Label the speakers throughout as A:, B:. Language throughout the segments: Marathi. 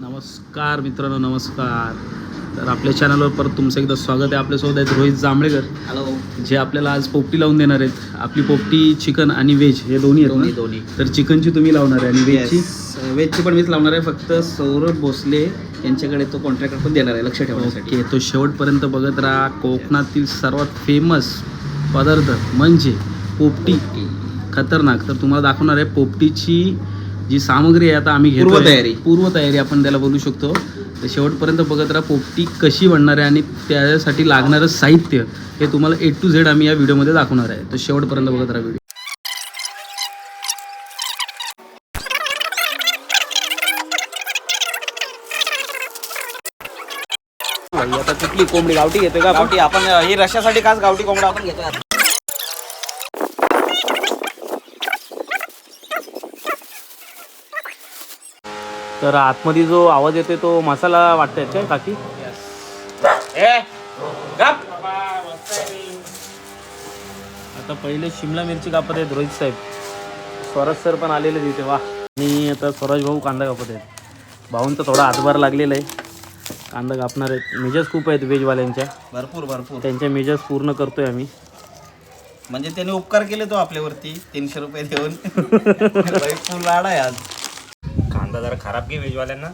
A: नमस्कार मित्रांनो नमस्कार. तर आपल्या चॅनलवर परत तुमचं एकदा स्वागत आहे. आपल्यासोबत आहेत रोहित जांभळेकर.
B: हॅलो
A: जे आपल्याला आज पोपटी लावून देणार आहेत. आपली पोपटी चिकन आणि व्हेज हे दोन्ही आहेत
B: दोन्ही
A: ना?
B: दोन्ही
A: तर चिकनची तुम्ही लावणार आहे आणि व्हेजची
B: वेजची पण मीच लावणार आहे. फक्त सौरभ भोसले यांच्याकडे तो कॉन्ट्रॅक्टर पण देणार आहे लक्ष ठेवण्यासाठी.
A: ओके तो शेवटपर्यंत बघत राहा. कोकणातील सर्वात फेमस पदार्थ म्हणजे पोपटी. खतरनाक. तर तुम्हाला दाखवणार आहे पोपटीची जी सामग्री आहे आता आम्ही घेतो
B: पूर्वतयारी.
A: पूर्वतयारी आपण त्याला बोलू शकतो. तर शेवटपर्यंत बघत राहा पोपटी कशी बनणार आहे आणि त्यासाठी लागणारं साहित्य हे तुम्हाला ए टू झेड आम्ही या व्हिडिओमध्ये दाखवणार आहे. तर शेवटपर्यंत बघत राहा व्हिडिओ. आता कुठली कोंबडी? गावठी घेते का आपण?
B: गावठी आपण अं, ही रश्यासाठी खास गावठी कोंबडा आपण घेतो
A: तर आतमध्ये जो आवाज येते तो मसाला वाटतोय काय काकी. आता पहिले शिमला मिरची कापत आहेत रोहित साहेब. स्वराज सर पण आलेले तिथे वा. आणि आता स्वराज भाऊ कांदा कापत आहेत. भाऊंचा थोडा हातभार लागलेला आहे. कांदा कापणार आहेत. मेजर्स खूप आहेत व्हेजवाल्यांच्या
B: भरपूर भरपूर.
A: त्यांच्या मेजर्स पूर्ण करतोय आम्ही.
B: म्हणजे त्याने उपकार केले तो आपल्यावरती. तीनशे रुपये देऊन. लाड आहे आज.
C: कांदा जरा खराब घे वेजवाल्यांना.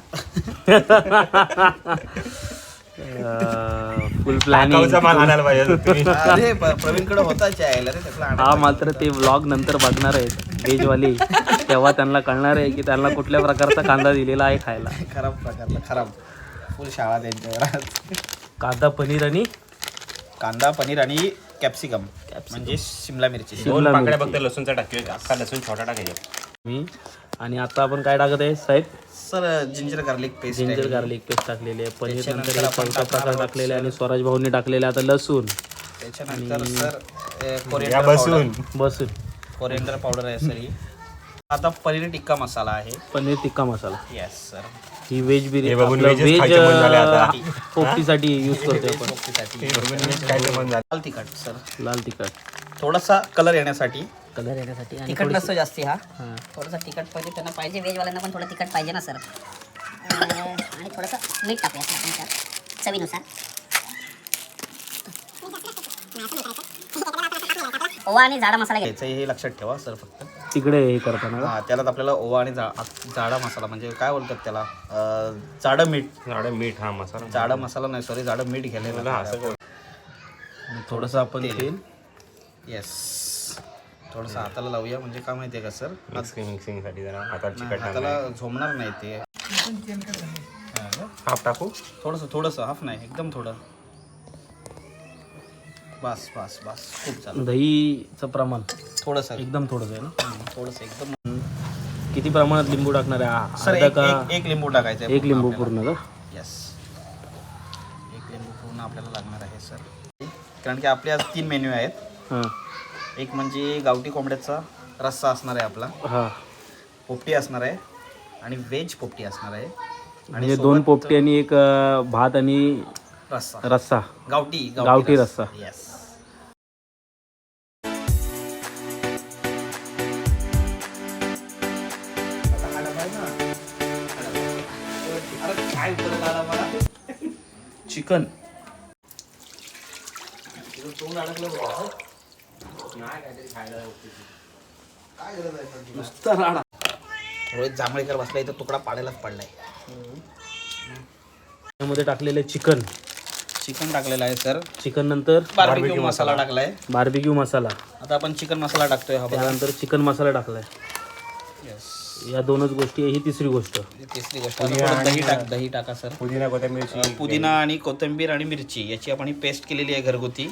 A: फुल प्लॅनिंग
C: गावचा माल आणायला पाहिजे होता तुम्ही.
B: अरे प्रवीणकडे होता यायला रे त्यातला
A: हा मात्र ते व्लॉग नंतर बघणार आहेत व्हेजवाले तेव्हा त्यांना कळणार आहे की त्यांना कुठल्या प्रकारचा कांदा दिलेला आहे खायला.
B: खराब प्रकारला खराब. फुल शाळा त्यांच्यावर आज.
A: कांदा पनीर आणि?
B: कांदा पनीर आणि कॅप्सिकम म्हणजे शिमला मिरची.
C: दोन
A: शिमला
C: पाकड्या
A: मिरची.
C: फक्त लसूणचा टाकतोय अख्खा लसूण छोटा टाकायचा.
A: मी आणि आता आपण काय टाकत आहे साहेब?
B: Sir ginger garlic paste
A: ginger garlic paste टाकलेली आहे. पनीर नंतर हे चौथा प्रकार टाकलेले आणि स्वराज भाऊनी टाकलेले आता लसूण.
B: त्याच्यानंतर सर कोरिएंडर
C: बसून.
A: बसून.
B: कोरिएंडर पावडर आहे सर ही. आता पनीर टिक्का मसाला आहे.
A: पनीर टिक्का मसाला.
B: येस सर
A: ही व्हेज बिर्याणी. व्हेज पोपटीसाठी यूज करतोय आपण.
B: लाल तिखट सर
A: लाल तिखट.
B: थोडासा कलर येण्यासाठी
A: कलर येण्यासाठी आणि
D: तिखट नसतो जास्ती हा?
A: हां.
D: थोडंसं तिखट पाहिजे त्यांना पाहिजे व्हेजवाल्यांना पण थोडं तिखट पाहिजे ना सर. आणि थोडंसं मीठ टाकूया सर आपण त्यात चवीनुसार. ओवा आणि झाडा मसाला घ्यायचा.
B: याचं हे लक्षात ठेवा सर फक्त.
A: तिकडे हे करताना?
B: हा त्याला आपल्याला ओवा आणि जा- जाडा मसाला म्हणजे काय बोलतात त्याला? अं, जाडं मीठ.
C: झाडं मीठ हा मसाला.
B: जाडं मसाला नाही सॉरी जाडं मीठ घ्यायला
C: असं
B: लागतं.
A: आणि थोडंसं आपण तेल.
B: येस थोडंसं हाताला लावूया. म्हणजे काय माहितीये का सर?
C: मिक्सिंग मिक्सिंगसाठी जरा हातात चिकट
B: हाताला झोमणार नाही ते.
C: हाफ टाकू?
B: थोडंसं थोडंसं हाफ नाही एकदम थोडं. बस बस बस. खूप चालेल.
A: दहीचं प्रमाण.
B: थोडंसं.
A: एकदम थोडंसं आहे ना?
B: थोडंसं एकदम.
A: किती प्रमाणात लिंबू टाकणार आहे?
B: सर
A: अर्धा
B: एक,
A: का?
B: एक, एक लिंबू टाकायचं
A: एक लिंबू पूर्ण का?
B: येस एक लिंबू पूर्ण आपल्याला लागणार आहे सर. कारण की आपले आज तीन मेन्यू आहेत.
A: हां.
B: एक म्हणजे गावठी कोंबड्याचा रस्सा असणार आहे आपला.
A: हां.
B: पोपटी असणार आहे आणि व्हेज पोपटी असणार आहे.
A: म्हणजे दोन पोपटी आणि एक अं, भात आणि
B: रस्सा.
A: रस्सा.
B: गावठी
A: गावठी रस्सा.
B: येस
A: चिकन नुसता राडा.
B: रोहित जांभळेकर बसला इथं तुकडा पाडायलाच पडलाय.
A: त्यामध्ये टाकलेले चिकन.
B: चिकन टाकलेलं आहे सर.
A: चिकन नंतर
B: बार्बिक्यू मसाला टाकलाय.
A: बार्बिक्यू मसाला.
B: आता आपण चिकन मसाला टाकतोय हा बघा.
A: त्यानंतर चिकन मसाला टाकलाय.
B: येस
A: या दोनच गोष्टी आहे ही तिसरी गोष्ट.
B: तिसरी गोष्ट. आता थोडं दही टाक दही टाका सर.
C: पुदिना कोथिंबीरची.
B: पुदिना आणि कोथिंबीर आणि मिरची याची आपण ही पेस्ट केलेली आहे घरगुती.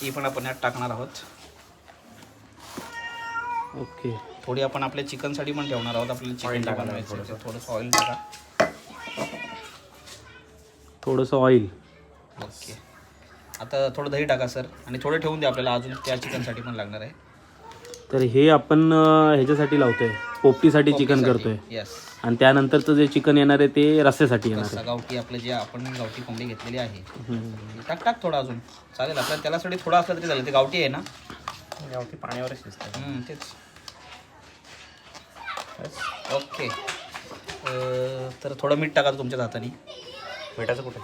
B: ती पण आपण यात टाकणार आहोत.
A: ओके.
B: थोडी आपण आपल्या चिकनसाठी पण ठेवणार आहोत आपल्याला चिकन बनवायचं आहे. थोडंसं. ऑइल टाका.
A: थोडंसं ऑइल
B: ओके. आता थोडं दही टाका सर. आणि थोडं ठेवून द्या आपल्याला अजून त्या चिकनसाठी पण लागणार आहे.
A: तर हे आपण अं, ह्याच्यासाठी लावतोय. पोपटीसाठी चिकन करतोय.
B: येस
A: आणि त्यानंतरचं जे चिकन येणार आहे ते रस्स्यासाठी येणार आहे.
B: गावठी आपलं जे आपण गावठी कोंबडी घेतलेली आहे.
A: हम्म.
B: टाक टाक थोडं अजून. चालेल आपल्याला त्यालासाठी थोडं असलं तरी चालेल. ते गावठी आहे ना?
C: गावठी शिजतात
B: हम्म, तेच. ओके. अं, तर थोडं मीठ टाका तुमच्या हाताने.
C: मिठाचं कुठे?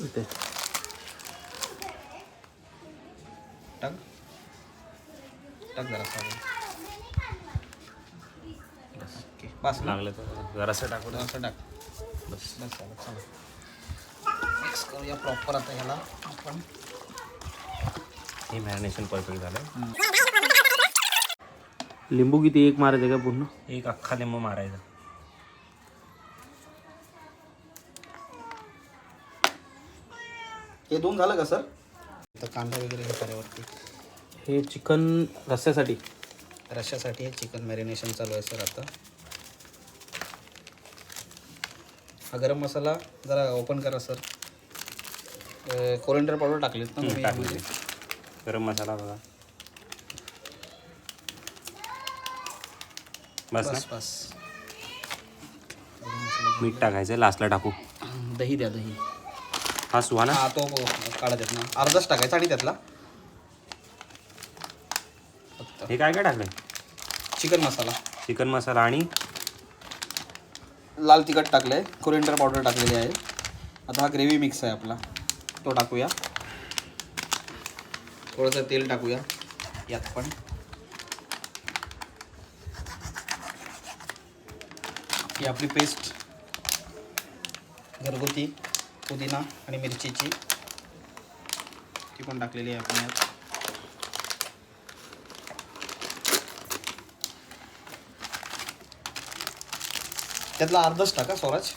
A: इथे.
B: टाक. टाक जरा. बस
C: लागलं तर जरासं टाकू ना.
B: असं टाक. बस. बस झालं चला. मिक्स करूया प्रॉपर आता ह्याला आपण.
C: हे मॅरिनेशन परफेक्ट झालं
A: लिंबू किती एक मारायचं का पूर्ण?
C: एक अख्खा लिंबू मारायचा.
B: हे दोन झालं का सर? आता कांदा वगैरे हे करावरती
A: हे चिकन रस्स्यासाठी.
B: रश्श्यासाठी हे चिकन मॅरिनेशन चालू आहे सर आता. हा गरम मसाला जरा ओपन करा सर कोरिंडर पावडर टाकलीत ना तुम्ही
C: टाकले
B: यामध्ये?
C: गरम मसाला बघा. बस ना?
B: बस
C: मीठ टाकायचं लास्टला टाकू.
B: दही द्या दही.
C: हा सुहा ना
B: हा तो काढा त्यात ना अर्धाच टाकायचा आणि त्यातला. फक्त.
C: हे काय काय टाकलंय?
B: चिकन मसाला.
C: चिकन मसाला आणि?
B: लाल तिखट टाकलं आहे कोरिंडर पावडर टाकलेली आहे. आता हा ग्रेव्ही मिक्स आहे आपला. तो टाकूया. थोडंसं तेल टाकूया. यात पण. ही आपली पेस्ट घरगुती पुदिना आणि मिरचीची. ती पण टाकलेली आहे आपण यात. त्यातला अर्धच टाका स्वराज.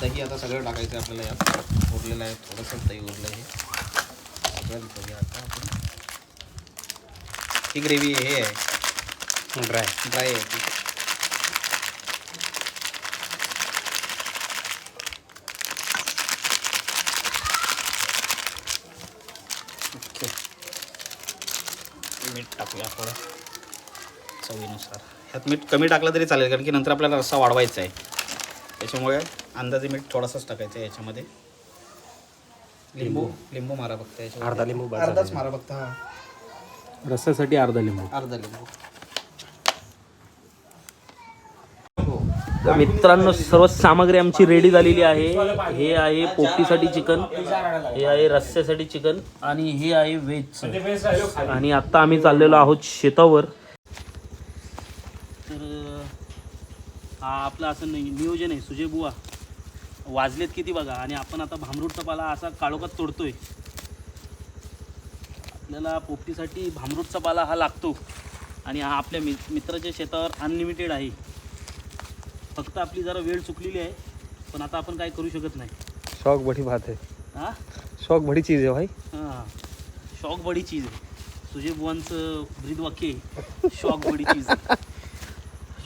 B: दही आता सगळं टाकायचं आहे आपल्याला यात उरलेलं आहे थोडंसं दही उरलं आहे सगळं घेऊया आता आपण. ही ग्रेव्ही हे आहे.
C: ड्राय
B: ड्राय आहे. ती ओके मीठ टाकूया थोडं. चवीनुसार. ह्यात मीठ कमी टाकलं तरी चालेल कारण की नंतर आपल्याला रस्सा वाढवायचा आहे. त्याच्यामुळे अंदाजे मीठ थोडासाच टाकायचं आहे याच्यामध्ये. लिंबू लिंबू मारा फक्त याच्यावर
C: अर्धा लिंबू
B: अर्धाच. मारा फक्त हा.
A: रस्स्यासाठी अर्धा लिंबू.
B: अर्धा लिंबू.
A: तर मित्रांनो सर्व सामग्री आमची रेडी झालेली आहे. हे आहे पोपटीसाठी चिकन हे आहे रस्स्यासाठी चिकन आणि हे आहे व्हेज आणि आता आम्ही चाललेलो आहोत शेतावर. तर हा आपलं असं नि- नियोजन आहे. सुजय बुवा वाजलेत किती बघा. आणि आपण आता भामरूटचा पाला असा काळोखात तोडतोय. आपल्याला पोपटीसाठी भामरूटचा पाला हा लागतो. आणि हा आपल्या मि मित्राच्या शेतावर अनलिमिटेड आहे. फक्त आपली जरा वेळ चुकलेली आहे. पण आता आपण काय करू शकत नाही.
E: शौक बड़ी बात है
A: हां?
E: शौक बड़ी चीज़ है भाई.
A: हां. शॉक बडी चीज आहे. सुजय बुवांचं ब्रीद वाक्य आहे. शॉक बडी चीज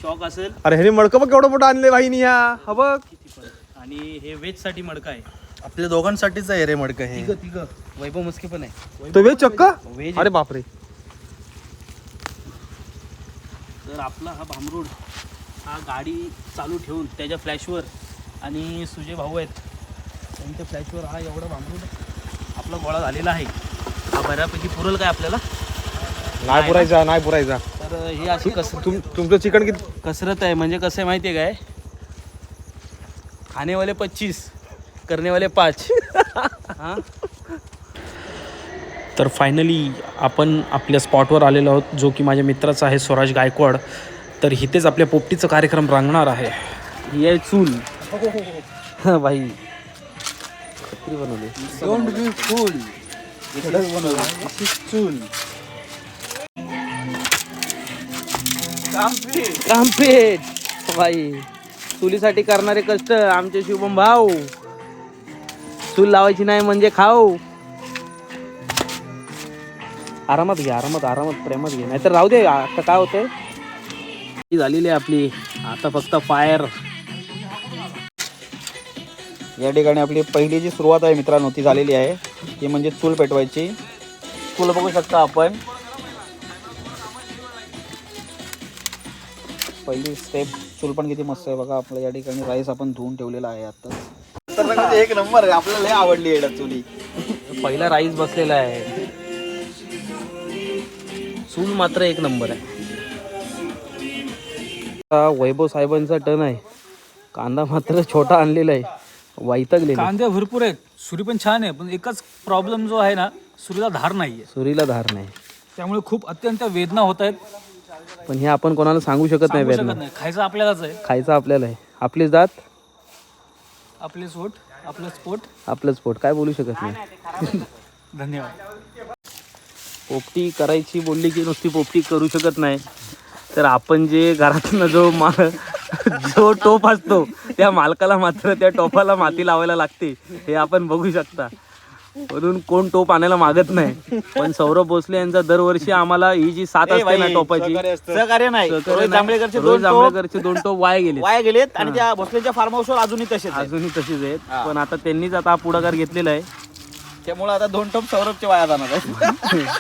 A: शॉक असेल.
E: अरे ह्याने मडकं बघ केवढं मोठं आणले भाई नी हा हा बघ.
A: किती पण. आणि हे वेजसाठी मडका आहे.
B: आपल्या दोघांसाठीच आहे रे मडकं हे.
A: तिघं तिघं. वैभव मुस्के पण आहे.
E: तो वेज चक्क?
A: व्हेज
E: अरे बापरे.
A: तर आपला हा भामरूड हा गाडी चालू ठेवून त्याच्या फ्लॅशवर आणि सुजय भाऊ आहेत. त्यांच्या फ्लॅशवर हा एवढा भामरूड आपला गोळा झालेला आहे. हा बऱ्यापैकी पुरेल काय आपल्याला?
E: नाही पुरायचा नाही पुरायचा.
A: तर हे अशी कस?
E: तुम तुमचं चिकन किती?
A: कसरत आहे. म्हणजे कसं आहे माहिती आहे काय? खानेवाले पच्चीस करणेवाले पाच. हां? तर फायनली आपण आपल्या स्पॉटवर आलेलो आहोत जो की माझ्या मित्राचा आहे स्वराज गायकवाड. तर इथेच आपल्या पोपटीचा कार्यक्रम रंगणार आहे. ही आहे चूल हा भाई खत्री बनवली कामपेट भाई चुलीसाठी करणारे कष्ट आमचे शुभम भाऊ. चूल लावायची नाही म्हणजे खाऊ. आरामात घे आरामात आरामात प्रेमात घे. नाहीतर राहू दे आता काय होतंय? ती झालेली आहे आपली आता फक्त फायर
B: या ठिकाणी आपली पहिली जी सुरुवात आहे मित्रांनो ती झालेली आहे. ती म्हणजे चूल पेटवायची. चूल बघू शकता आपण. पहिली स्टेप चूल पण किती मस्त आहे बघा. आपल्या या ठिकाणी राईस आपण धुवून ठेवलेला आहे आता एक नंबर आहे. आपल्याला लय आवडली आहे चुली.
A: पहिला राईस बसलेला आहे. चूल मात्र एक नंबर आहे. हा वैभव साहेबांचा टन आहे. कांदा मात्र छोटा आणलेला आहे. वैतागलेला.
F: कांदे भरपूर आहेत. सुरी पण छान आहे. पण एकच प्रॉब्लेम जो आहे ना सुरीला धार नाही आहे
A: सुरीला धार नाही.
F: त्यामुळे खूप अत्यंत वेदना होत आहेत.
A: पण हे आपण कोणाला सांगू शकत नाही
F: सांगू शकत
A: वेदना
F: नाही. खायचं आपल्यालाच आहे.
A: खायचं आपल्याला आहे आपलीच दात
F: आपले सोट आपलं स्पोट
A: आपलंच पोट काय बोलू शकत नाही.
F: धन्यवाद.
A: पोपटी करायची बोलली की नुसती पोपटी करू शकत नाही. तर आपण जे घरातनं जो मा जो टोप असतो त्या मालकाला मात्र त्या टोपाला माती लावायला लागते. हे आपण बघू शकता. म्हणून कोण टोप आणायला मागत नाही. पण सौरभ भोसले यांचा दरवर्षी आम्हाला ही जी साथ असते ना टोपाची
B: सहकार्य नाही.
A: सहकार्य
B: रोहित
A: नाही.
B: जांभळेकरचे
A: रोहित
B: दोन टोप
A: जांभळेकरचे दोन टोप वाया गेले
B: वाया गेलेत आणि त्या भोसलेच्या फार्म हाऊसवर अजूनही तसेच आहेत.
A: अजूनही तशीच आहेत. पण आता त्यांनीच आता हा पुढाकार घेतलेला आहे.
B: त्यामुळे आता दोन टोप सौरभचे वाया जाणार आहेत.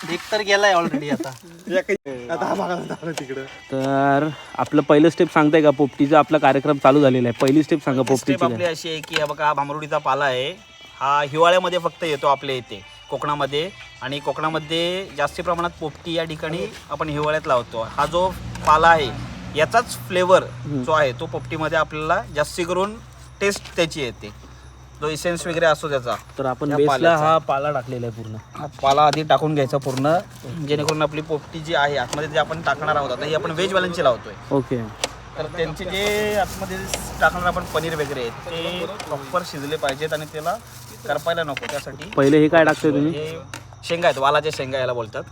B: एक तर गेलाय ऑलरेडी आता.
E: तिकडं.
A: तर आपलं पहिलं स्टेप सांगताय का पोपटीचा? आपला कार्यक्रम चालू झालेला आहे. पहिली स्टेप सांगा
B: स्टेप
A: पोपटीची.
B: आपली अशी आहे की हा बघा हा भांबरुडीचा पाला आहे. हा हिवाळ्यामध्ये फक्त येतो आपल्या इथे कोकणामध्ये. आणि कोकणामध्ये जास्ती प्रमाणात पोपटी या ठिकाणी आपण हिवाळ्यात लावतो. हा जो पाला आहे याचाच फ्लेवर जो आहे तो पोपटीमध्ये आपल्याला जास्ती करून टेस्ट त्याची येते. जो इसेन्स वगैरे असतो त्याचा
A: तर आपण बेसला. हा पाला टाकलेला आहे पूर्ण.
B: हा पाला आधी टाकून घ्यायचा पूर्ण जेणेकरून आपली पोपटी जी आहे आतमध्ये जे आपण टाकणार आहोत आता ही आपण व्हेजवाल्यांची लावतोय.
A: ओके.
B: तर त्यांचे जे आतमध्ये टाकणार आपण पनीर वगैरे ते प्रॉपर शिजले पाहिजेत आणि त्याला करपायला नको त्यासाठी.
A: पहिले हे काय टाकतोय तुम्ही?
B: हे शेंगा आहेत वालाच्या शेंगा याला बोलतात.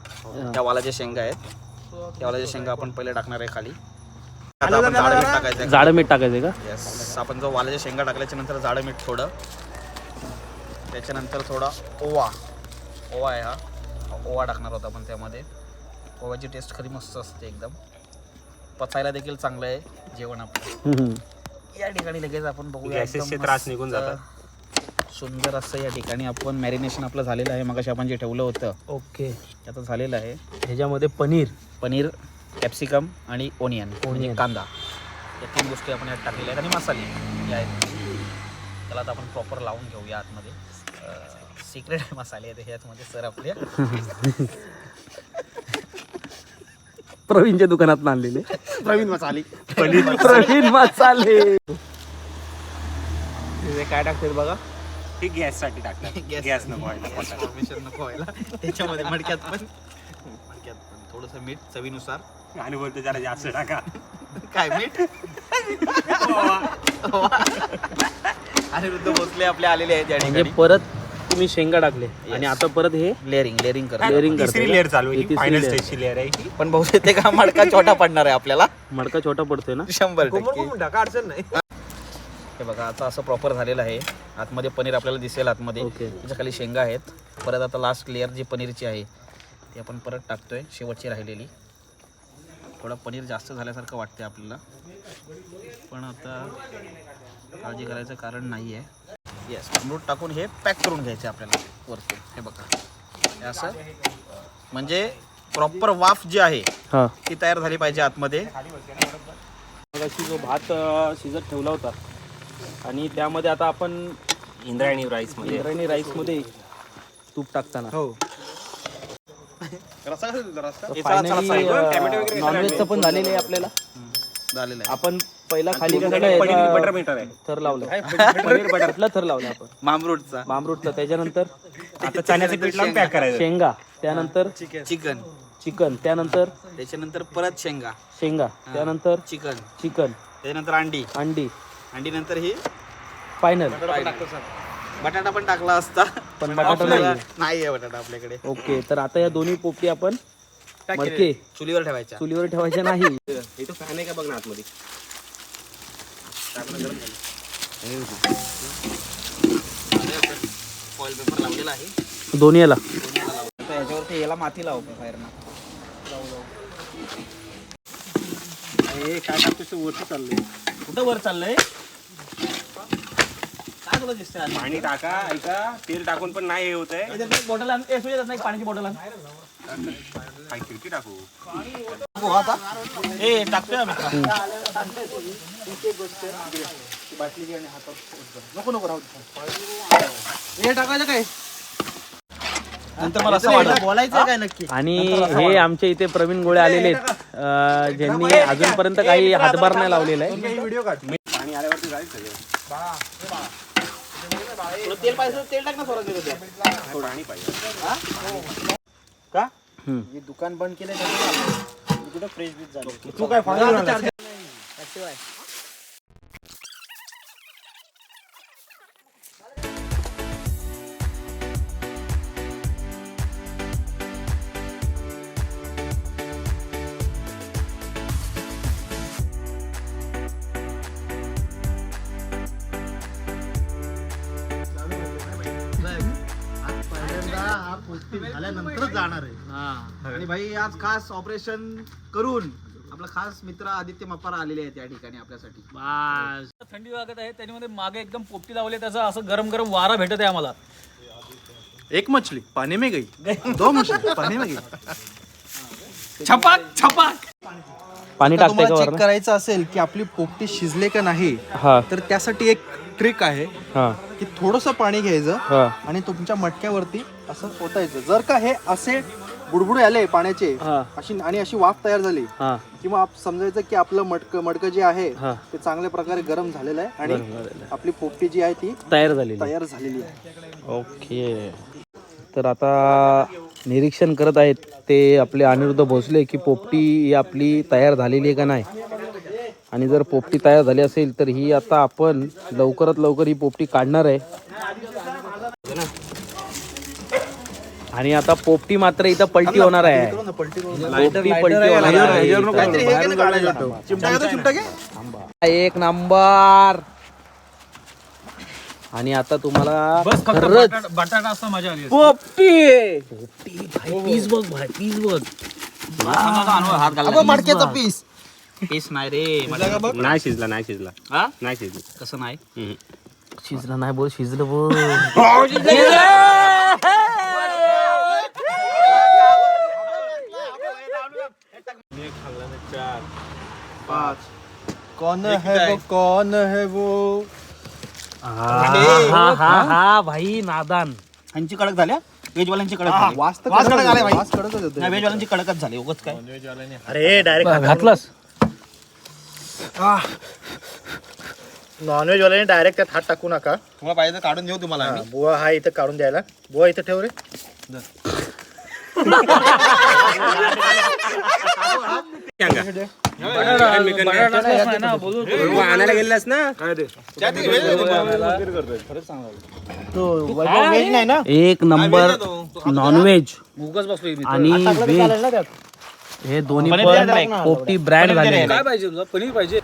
B: त्या वालाच्या शेंगा आहेत. त्या वालाच्या शेंगा आपण पहिले टाकणार आहे खाली. आता आपण जाडं मीठ टाकायचं आहे.
A: जाडं मीठ टाकायचं का?
B: Yes. आपण जो वालाच्या शेंगा टाकल्याच्या नंतर जाडं मीठ थोडं. त्याच्यानंतर थोडा ओवा. ओवा आहे हा. हा ओवा टाकणार होता आपण त्यामध्ये. ओव्याची टेस्ट खरी मस्त असते एकदम. पचायला देखील चांगलं आहे जेवण आपलं.
A: हम्म.
B: या ठिकाणी लगेच आपण बघूया
C: Gases चे
B: एकदम
C: त्रास
B: मस्त,
C: निघून जातात.
B: सुंदर असं या ठिकाणी आपण मॅरिनेशन आपलं झालेलं आहे. मगाशी आपण जे ठेवलं होतं
A: ओके.
B: ते आता झालेलं आहे.
A: ह्याच्यामध्ये पनीर.
B: पनीर कॅप्सिकम आणि ओनियन म्हणजे कांदा. या तीन गोष्टी आपण यात टाकलेल्या आहेत आणि मसाले हे आहेत. त्याला आता आपण प्रॉपर लावून घेऊया आतमध्ये. सिक्रेट मसाले आहेत ह्याचमध्ये सर आपल्या
A: प्रवीणच्या दुकानात आणलेले.
B: प्रवीण मसाले.
A: प्रवीण मसाले.
B: काय टाकतात बघा?
C: हे गॅससाठी टाकतात.
B: Gas.
C: गॅस नको व्हायला.
B: परमिशन नको व्हायला. त्याच्यामध्ये मडक्यात पण मडक्यात पण थोडंसं मीठ चवीनुसार.
C: आणि बोलतो जरा जास्त टाका.
B: काय मीठ? अनिरुद्ध भोसले आपले आलेले आहेत या
A: म्हणजे
B: ठिकाणी.
A: परत तुम्ही शेंगा टाकले. आणि आता परत हे
B: लेअरिंग लेअरिंग कर
A: लेअरिंग
C: तिसरी लेअर चालू
A: ही
C: आहे
A: तिसरी
C: फायनल
A: layer.
C: स्टेजची लेअर आहे ही.
B: पण बहुतेक का मडका छोटा पडणार आहे आपल्याला?
A: मडका छोटा पडतोय ना?
B: शंभर टक्के.
E: टाका अडचण नाही.
B: हे बघा आता असं प्रॉपर झालेलं आहे. आतमध्ये पनीर आपल्याला दिसेल आतमध्ये.
A: ओके.
B: त्याच्याखाली शेंगा आहेत. परत आता लास्ट लेअर जी पनीरची आहे ती आपण परत टाकतोय शेवटची राहिलेली. थोडं पनीर जास्त झाल्यासारखं वाटते आपल्याला. पण आता काळजी करायचं कारण नाही आहे येस अमृत टाकून हे पॅक करून घ्यायचे आपल्याला वरतून हे बघा. हे असं. म्हणजे प्रॉपर वाफ जी आहे
A: हा.
B: ती तयार झाली पाहिजे आतमध्ये.
A: मगाशी जो भात अं, शिजत ठेवला होता आणि त्यामध्ये आता आपण
C: इंद्रायणी राईसमध्ये.
A: इंद्रायणी राईसमध्ये तूप टाकताना.
E: हो.
A: फायनली नॉनव्हेजचं पण झालेलं आहे आपल्याला.
B: झालेलं आहे.
A: आपण पहिला खाली कसं
C: पनीर बटर
A: याचा
C: मीटर आहे.
A: थर लावलं. पनीर बटर कुठला थर लावला आपण.
B: मामरूटचा
A: बामरूटचा त्याच्यानंतर
C: आता चण्याचं पीठ लावून पॅक करायचं.
A: शेंगा. त्यानंतर
B: चिकन.
A: चिकन. त्यानंतर
B: त्याच्यानंतर परत शेंगा.
A: शेंगा. त्यानंतर
B: चिकन.
A: चिकन.
B: त्याच्यानंतर अंडी.
A: अंडी.
B: अंडी नंतर ही
A: फायनल
B: बटाटा पण टाकला असता.
A: पण बटाटा नाही
B: नाही आहे बटाटा आपल्याकडे.
A: ओके तर आता या दोन्ही पोपटी आपण मडके.
B: चुलीवर ठेवायच्या.
A: चुलीवर ठेवायच्या नाही.
C: इथं फॅन आहे का बघ ना आतमध्ये?
B: ऑइल पेपर लावलेला आहे.
A: दोन्ही याला.
B: आता ह्याच्यावरती याला माती लाव बाहेरनं
A: काय टाकतोस? वरती चाललंय.
B: कुठं वर चाललंय? तुला?
C: पाणी टाका ऐका. तेल टाकून पण नाही हे होत आहे.
B: याच्यात एक बॉटल आण ए, सुजात, एक पाण्याची बॉटल आण.
C: काय खिडकी टाकू.
B: हो, आता ए टाकतोय आम्ही. नको नको राहू दे.
E: हे टाकायचं काय?
B: नंतर मला असं वाटलं.
A: आणि हे आमच्या इथे प्रवीण गोळे आलेले आहेत. अं, ज्यांनी अजूनपर्यंत काही हातभार नाही लावलेला आहे.
B: तेल पाहिजे तेल टाक ना स्वराज का? दुकान बंद केलं कुठं फ्रेश बीज झालं.
C: तू काय फायदा
B: आज खास ऑपरेशन करून आपला खास मित्र आदित्य मपारा आलेले आहेत या ठिकाणी आपल्यासाठी.
F: थंडी वागत आहे त्याच्यामध्ये मागे एकदम पोपटी लावली त्याचा असं गरम गरम वारा भेटत आहे आम्हाला.
B: एक मछली पाणी में गई. दो मछली पाणी में गई.
F: छपाक छपाक.
A: पाणी टाकते का
G: चेक
A: वरनं?
G: करायचं असेल की आपली पोपटी शिजले का नाही
A: हा.
G: तर त्यासाठी एक ट्रिक आहे
A: हा.
G: की थोडंसं पाणी घ्यायचं
A: हा.
G: आणि तुमच्या मटक्यावरती असं पोतायचं जर का हे असे बुडबुडे आले पाण्याचे
A: हा.
G: अशी आणि अशी वाफ तयार झाली.
A: हा.
G: किंवा आप समजायचं की आपलं मटक मडकं जे आहे
A: हा.
G: ते चांगल्या प्रकारे गरम झालेलं आहे आणि. आपली पोपटी जी आहे ती
A: तयार झालेली.
G: तयार झालेली आहे.
A: ओके. तर आता निरीक्षण करत आहेत ते आपले अनिरुद्ध भोसले की पोपटी ही आपली तयार झालेली आहे का नाही. आणि जर पोपटी तयार झाली असेल तर ही आता आपण लवकरात लवकर ही पोपटी काढणार आहे. आणि आता पोपटी मात्र इथं पलटी होणार आहे. पोपटी पलटी होणार आहे. एक नंबर. आणि आता तुम्हाला खरंच
F: बटाटा असं मजा आली.
A: पोपटी. पोपटी भाई पीस बघ भाई पीस बघ.
B: हात घालला
G: मडक्याचा पीस
B: पीस नाही रे मला
C: नाही शिजला नाही शिजला.
B: हा?
C: नाही शिजला.
B: कसं नाही?
C: हम्म.
A: शिजलं नाही बोल शिजलं बोल.
G: कौन है वो कौन है वो?
A: हा हा हा भाई नादान.
B: ह्यांची कडक झाल्या वेजवाल्यांची कडक झाली.
G: वास तर
B: वास कडक आलाय भाई.
G: वास कडकच होतो
B: नाही वेजवाल्यांची कडकच झाली उगच काय?
C: अरे डायरेक्ट
A: घातलंस?
C: नॉनव्हेज वाल्याने डायरेक्ट त्यात हात टाकू नका.
G: तुम्हाला पाहिजे तर काढून देऊ तुम्हाला आम्ही.
C: बुवा हा इथं काढून द्यायला. बुवा इथं ठेव रे. आणायला गेलास ना?
B: वेज नाही ना?
A: एक नंबर नॉनव्हेज
F: उगाच बसलोय मी
A: आणि व्हेज हे दोन्ही पण पोपटी ब्रँड झाले
F: काय पाहिजे तुला? पनीर पाहिजे.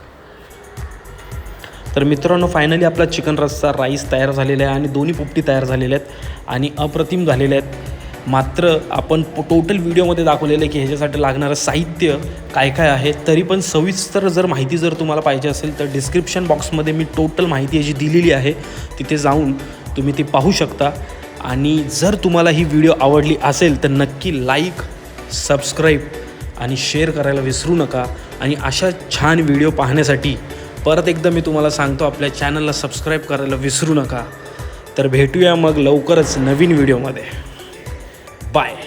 A: तर मित्रांनो फायनली आपला चिकन रस्सा राईस तयार झालेला आहे आणि दोन्ही पोपटी तयार झालेल्या आहेत आणि अप्रतिम झालेल्या आहेत. मात्र आपण टोटल व्हिडिओमध्ये दाखवलेलं आहे की ह्याच्यासाठी लागणारं साहित्य काय काय आहे तरी पण सविस्तर जर माहिती जर तुम्हाला पाहिजे असेल तर डिस्क्रिप्शन बॉक्समध्ये मी टोटल माहिती याची दिलेली आहे. तिथे जाऊन तुम्ही ती पाहू शकता. आणि जर तुम्हाला ही व्हिडिओ आवडली असेल तर नक्की लाईक सबस्क्राईब आणि शेअर करायला विसरू नका. आणि अशा छान व्हिडिओ पाहण्यासाठी परत एकदा मी तुम्हाला सांगतो आपल्या चॅनलला सबस्क्राईब करायला विसरू नका. तर भेटूया मग लवकरच नवीन व्हिडिओमध्ये Bye.